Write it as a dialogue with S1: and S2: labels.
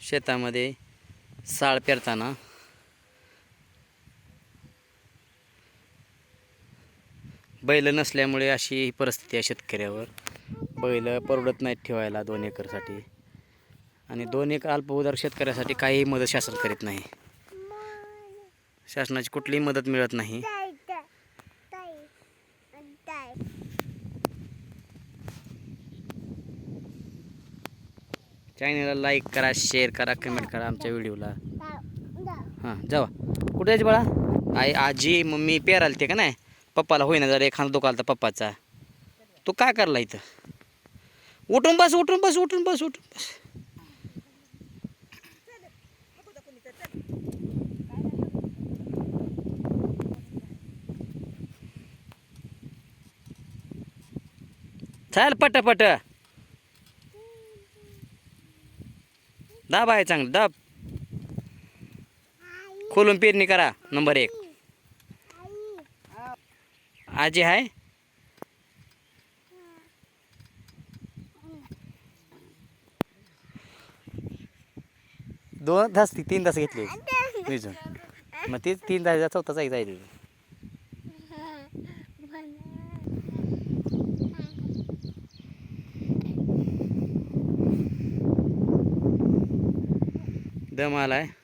S1: शेतामध्ये साळ पेरताना. बैल नसल्यामुळे अशी ही परिस्थिती आहे शेतकऱ्यावर. बैल परवडत नाहीत ठेवायला दोन एकरसाठी. आणि दोन एक अल्पभूधारक शेतकऱ्यासाठी काहीही मदत शासन करीत नाही. शासनाची कुठलीही मदत मिळत नाही. चॅनलला लाईक करा शेअर करा कमेंट करा आमच्या व्हिडिओला हां जावा. कुठे जायचं बाळा? आई आजी मम्मी पेराल ते का नाही? पप्पाला होईना जरा एखादा दुखालता पप्पाचा. तू काय करला इथं? उठून बस उठून बस उठून बस उठून बस. चाल पट पट दाब आहे चांगलं दाब. खोलून पेरणी करा नंबर एक. आजी आहे दोन तास ती तीन तास घेतले. विजून मग ती तीन तास चौथा जाईल जायचं दम